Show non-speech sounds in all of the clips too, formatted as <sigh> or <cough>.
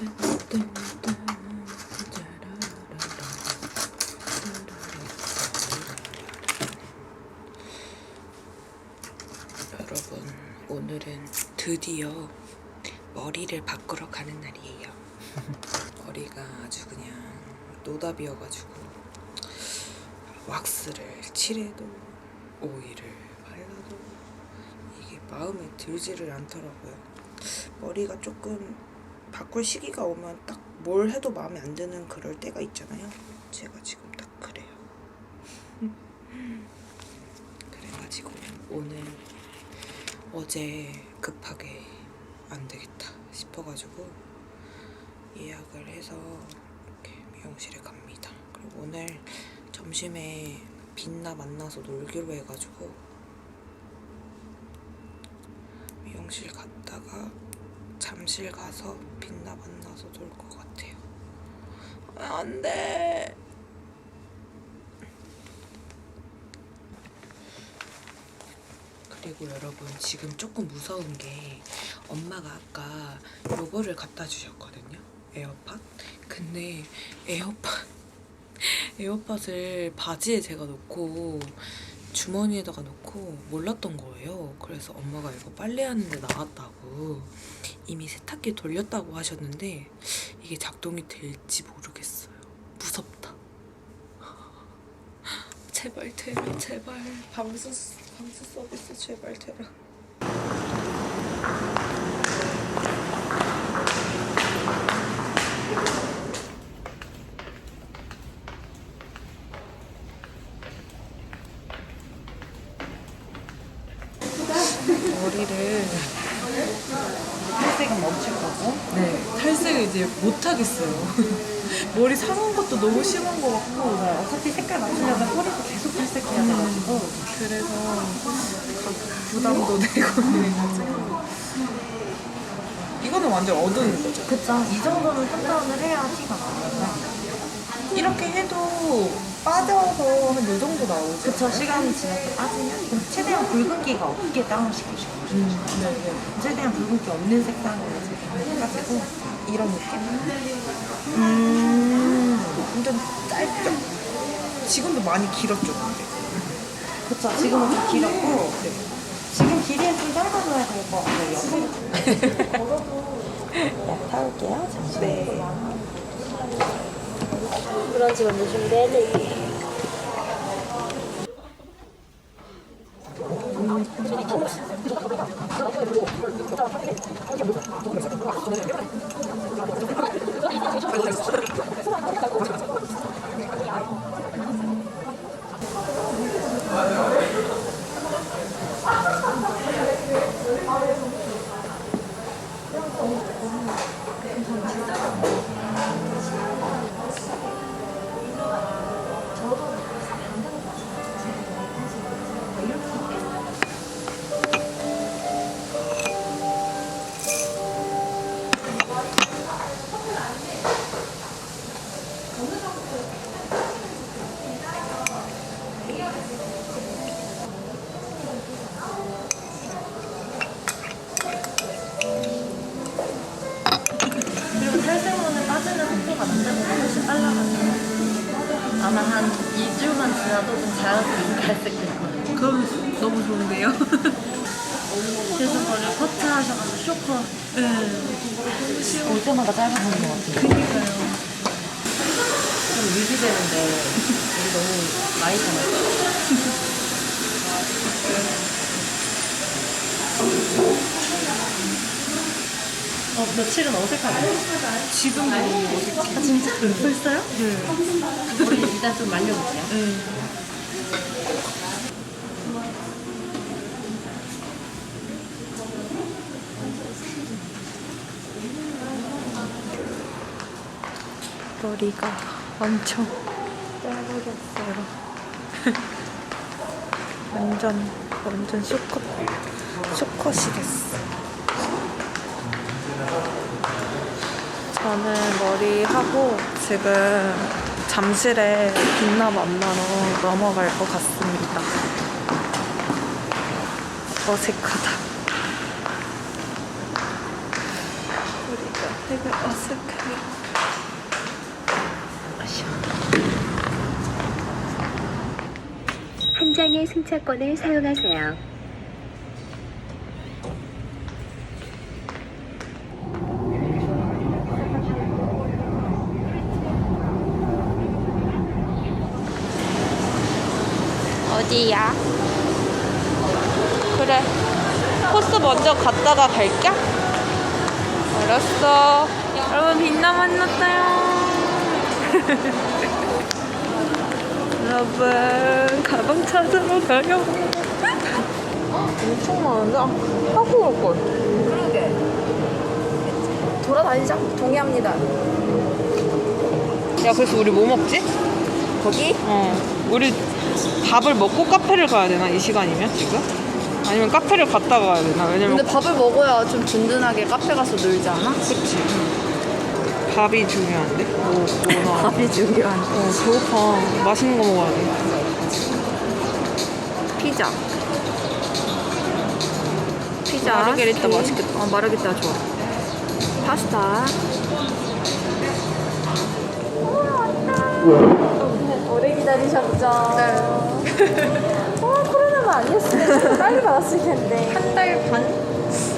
여러분, 오늘은 드디어 머리를 바꾸러 가는 날이에요. <laughs> 머리가 아주 그냥 노답이어가지고 왁스를 칠해도 오일을 발라도 이게 마음에 들지를 않더라고요. 머리가 조금 바꿀 시기가 오면 딱 뭘 해도 마음에 안 드는 그럴 때가 있잖아요. 제가 지금 딱 그래요. <laughs> 그래가지고 오늘 어제 급하게 안 되겠다 싶어가지고 예약을 해서 이렇게 미용실에 갑니다. 그리고 오늘 점심에 빛나 만나서 놀기로 해가지고 미용실 갔다가 잠실 가서 빛나 만나서 놀 것 같아요. 아, 안 돼. 그리고 여러분 지금 조금 무서운 게 엄마가 아까 요거를 갖다 주셨거든요. 에어팟. 근데 에어팟 <laughs> 에어팟을 바지에 제가 놓고 주머니에다가 놓고 몰랐던 거예요. 그래서 엄마가 이거 빨래하는데 나왔다고 이미 세탁기 돌렸다고 하셨는데 이게 작동이 될지 모르겠어요. 무섭다. <laughs> 제발 테라 제발 방수 방수 서비스 제발 테라. 머리를. 탈색은 멈출 거고? 네 탈색을 이제 못 하겠어요. <laughs> 머리 상한 것도 너무 심한 것 같고. 어, 어차피 색깔 맞추려면 허리도 계속 탈색해야 돼가지고. 그래서 부담도 되고. <laughs> 이거는 완전 어두운 거죠. 그쵸. 이 정도는 톤다운을 해야 티가 나요. 이렇게 해도 빠져서 한 요 정도 나오죠. 그쵸 시간이 지나서 빠지면 최대한 붉은기가 없게 다운시키시고 음, 네 네. 최대한 붉은기 없는 색상으로 지금 해가지고 이런 느낌? 음, 완전 짧죠? 지금도 많이 길었죠, 근데. 그쵸 지금은 좀 길었고 지금 길이는 좀 짧아져야 될 것 같아요 약 <laughs> 타올게요 잠시만요 네. 브런치 먼저 준비해드릴 나도 좀 자연스럽게 탈색될 거예요 그럼 너무 좋은데요? 계속 머리 커트 하셔가지고 쇼커 올 때마다 짧아지는 것 같아요 그니까요. 좀 유지되는데 우리 너무 많이 참았어 어, 며칠은 어색하네 지금도 어색해. 아 진짜? 벌써요? 네 머리 일단 좀 말려볼게요 응. 머리가 엄청 짧아졌어요. <laughs> 완전 완전 쇼컷 쇼컷이 됐어. 저는 머리 하고 지금 잠실에 빛나 만나러 넘어갈 것 같습니다. 어색하다. 우리가 되게 어색해. 한 장의 승차권을 사용하세요. 어디야? 그래. 코스 먼저 갔다가 갈까? 알았어. 여러분 빛나 만났어요. <laughs> 여러분 가방 찾으러 가요. 엄청 많은데 하고 올 걸. 그러게. 돌아다니자. 동의합니다. 야 그래서 우리 뭐 먹지? 거기? 어. 우리 밥을 먹고 카페를 가야 되나 이 시간이면 지금? 아니면 카페를 갔다 가야 되나? 왜냐면 근데 밥을 먹어야 좀 든든하게 카페 가서 놀지 않아? 그치. 밥이 중요한데? 뭐, 뭐나. <laughs> 밥이 중요한. 어, 배고파. 맛있는 거 먹어야 돼. 피자. 피자. 마르게리따 스테이크. 맛있겠다. 어, 마르게리따 좋아. 파스타. 오래 기다리셨죠? 네. <laughs> 어, 코로나만 아니었으면 좀 빨리 받았을 텐데. 한 달 반?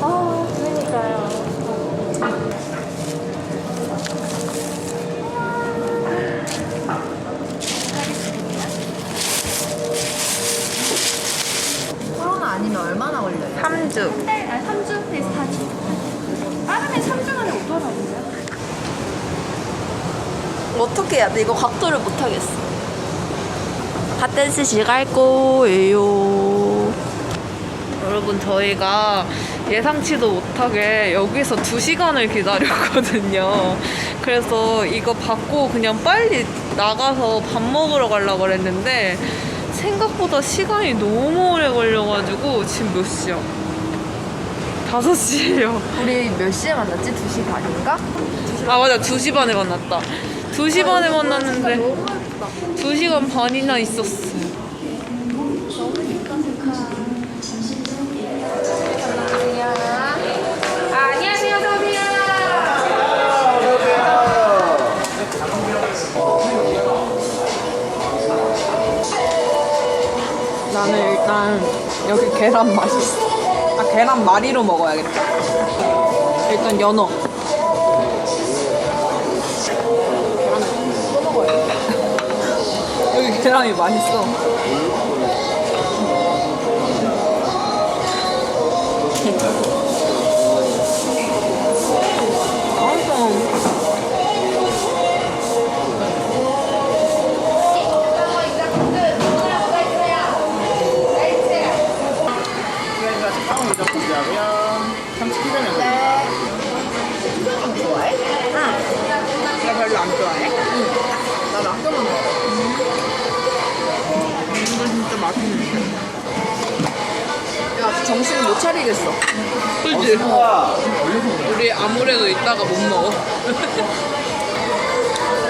아, 그러니까요. 코로나 아니면 얼마나 걸려요? 3주. 네, 아니 3주? 네, 4주. 빠르면 3주 만에 오더라고요. 어떻게 해야 돼? 이거 각도를 못 하겠어. 핫댄스실 갈 거예요. 여러분, 저희가 예상치도 못하게 여기서 2시간을 기다렸거든요. 그래서 이거 받고 그냥 빨리 나가서 밥 먹으러 가려고 그랬는데 생각보다 시간이 너무 오래 걸려가지고 지금 몇 시야? 5시예요. 우리 몇 시에 만났지? 2시 반인가? 아 맞아 2시 반에 만났다 2시 반에 만났는데 2시간 반이나 있었어. 나는 일단 여기 계란 맛있어. 아 계란 마리로 먹어야겠다. 일단 연어 계란이 맛있어. 맛 야, 정신을 못 차리겠어. 그지? 우리 아무래도 이따가 못 먹어. <laughs>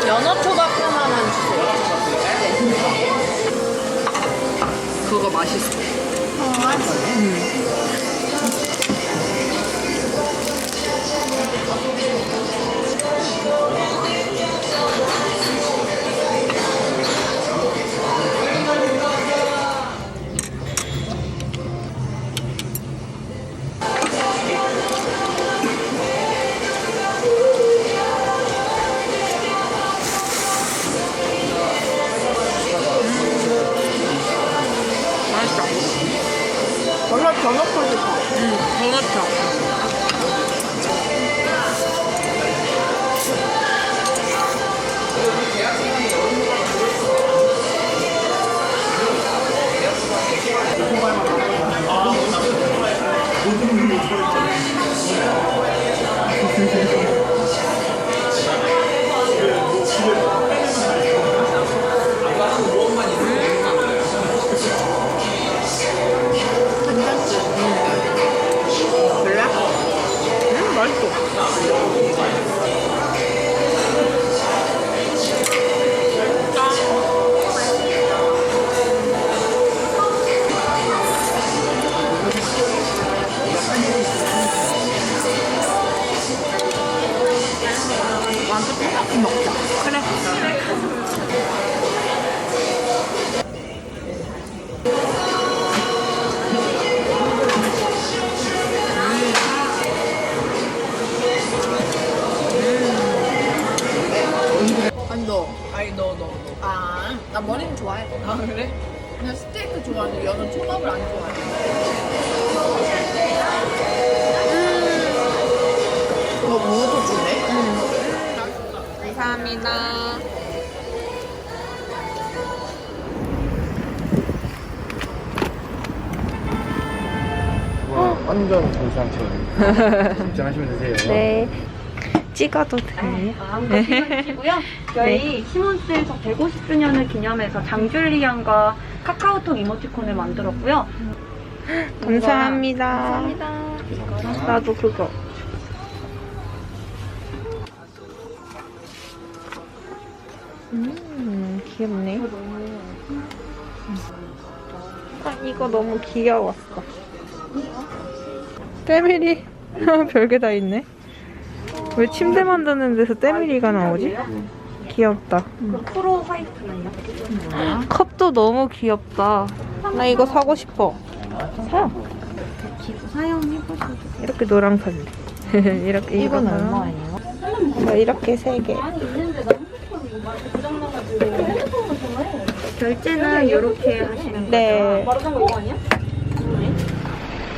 연어 초밥 하나만 주세요. 그거 맛있어. 맛있다. 원 아, 나 머리는 좋아해. 아 그래? 그냥 스테이크 좋아하는데 연어 초밥을 안 좋아해. 음. 너 무도 주네? 감사합니다. 완전 정상처럼 <laughs> 입장하시면 되세요. 네. 찍어도 돼요? 고요 저희 시몬스에서 150주년을 기념해서 장줄리안과 카카오톡 이모티콘을 만들었고요. 감사합니다. 감사합니다. 나도 그거. 음, 귀엽네. 아, 이거 너무 귀여웠어. 때밀이. <laughs> 별게 다 있네. 왜 침대 만드는 데서 때밀이가 나오지? 귀엽다. 프로 화이트는요? 컵도 너무 귀엽다. 나 이거 사고 싶어. 사. 사용해보셔도 이렇게 노랑 살래. <laughs> 이렇게 이건 얼마예요? 저 이렇게 세 개. 결제는 이렇게 하시는 네. 거죠?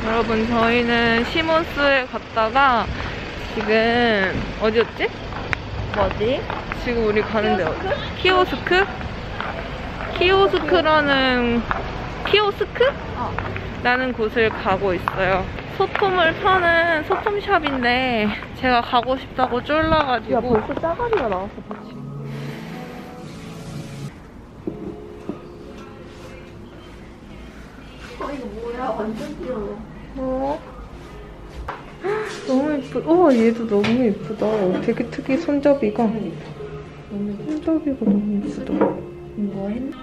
여러분 저희는 시몬스에 갔다가 지금 어디였지? 뭐지? 지금 우리 가는데 어디? 키오스크? 키오스크라는 키오스크? 라는 곳을 가고 있어요. 소품을 파는 소품샵인데 제가 가고 싶다고 쫄라가지고 야 벌써 짜가리가 나왔어 그치? 어? 너무 예쁘. 어, 얘도 너무 예쁘다. 되게 특이 손잡이가. 손잡이가 너무 예쁘다. 뭐 했?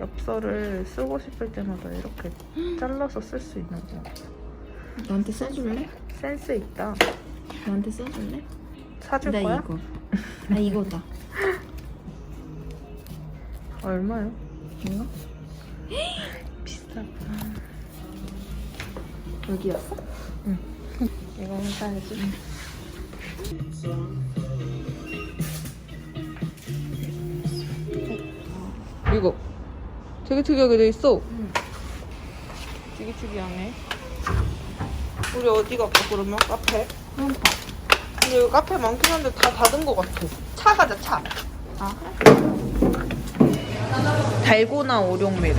엽서를 쓰고 싶을 때마다 이렇게 잘라서 쓸 수 있는 거. 나한테 써줄래? 센스 있다. 나한테 써줄래? 사줄 나 거야? 이거. 나 이거다. <laughs> 얼마요? 이거? 비싸. 여기였어? 이거 사야지. 이거 되게 특이하게 돼 있어. 되게 특이하네. 우리 어디 갈까 그러면 카페? 근데 여기 카페 많긴 한데 다 닫은 것 같아. 차 가자 차. 아 달고나 오룡밀.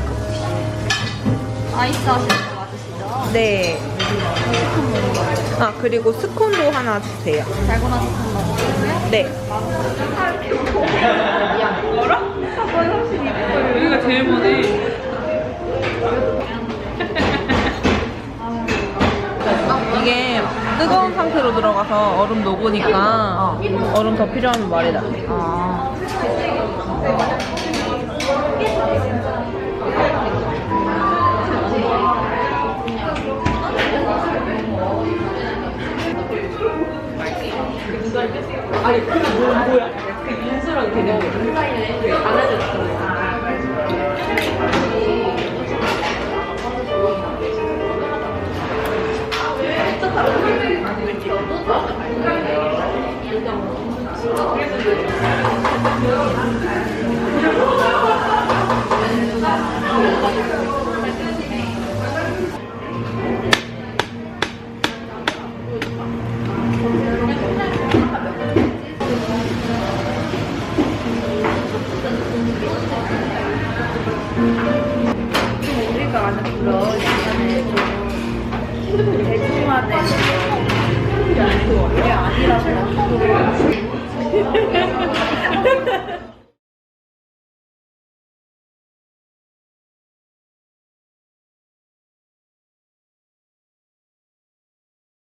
아이스 하시는 거 맞으시죠? 네. 아 그리고 스콘도 하나 주세요. 달고나 소금 넣어주시고요. 네. 여기가 제일 머네. 이게 뜨거운 상태로 들어가서 얼음 녹으니까 얼음 더 필요하면 말해 라. 우리가